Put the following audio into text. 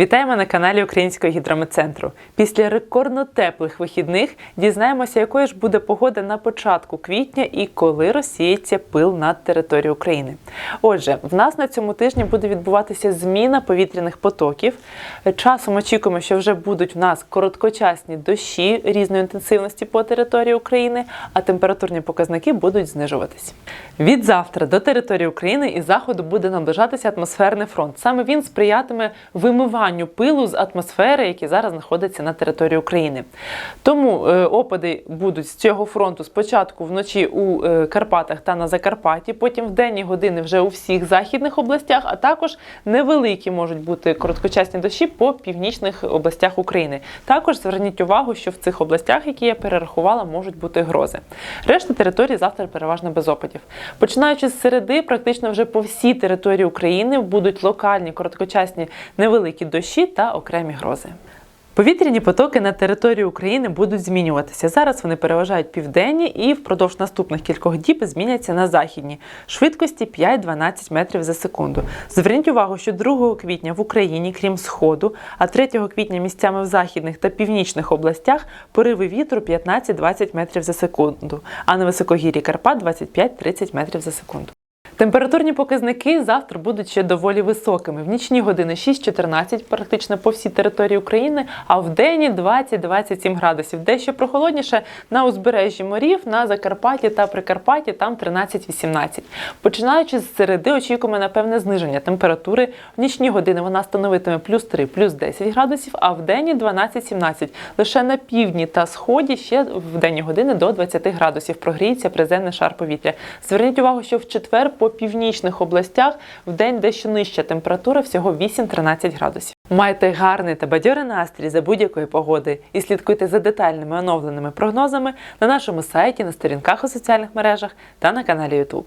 Вітаємо на каналі Українського гідрометцентру. Після рекордно теплих вихідних дізнаємося, якою ж буде погода на початку квітня і коли розсіється пил над територією України. Отже, в нас на цьому тижні буде відбуватися зміна повітряних потоків. Часом очікуємо, що вже будуть в нас короткочасні дощі різної інтенсивності по території України, а температурні показники будуть знижуватись. Від завтра до території України і заходу буде наближатися атмосферний фронт. Саме він сприятиме вимиванню пилу з атмосфери, який зараз знаходиться на території України. Тому е, опади будуть з цього фронту спочатку вночі у е, Карпатах та на Закарпатті, потім в денні години вже у всіх західних областях, а також невеликі можуть бути короткочасні дощі по північних областях України. Також зверніть увагу, що в цих областях, які я перерахувала, можуть бути грози. Решта території завтра переважно без опадів. Починаючи з середи, практично вже по всій території України будуть локальні короткочасні невеликі дощі та окремі грози. Повітряні потоки на території України будуть змінюватися. Зараз вони переважають південні і впродовж наступних кількох діб зміняться на західні швидкості 5-12 метрів за секунду. Зверніть увагу, що 2 квітня в Україні, крім сходу, а 3 квітня місцями в західних та північних областях пориви вітру 15-20 метрів за секунду, а на високогір'ї Карпат 25-30 метрів за секунду. Температурні показники завтра будуть ще доволі високими. В нічні години 6-14 практично по всій території України, а в день 20-27 градусів. Дещо прохолодніше на узбережжі морів, на Закарпатті та Прикарпатті, там 13-18. Починаючи з середи, очікуємо на певне зниження температури. В нічні години вона становитиме плюс 3, плюс 10 градусів, а в день 12-17. Лише на півдні та сході ще в денні години до 20 градусів прогріється приземний шар повітря. Зверніть увагу, що в четвер по північних областях в день дещо нижча температура, всього 8-13 градусів. Майте гарний та бадьорий настрій за будь-якої погоди і слідкуйте за детальними оновленими прогнозами на нашому сайті, на сторінках у соціальних мережах та на каналі YouTube.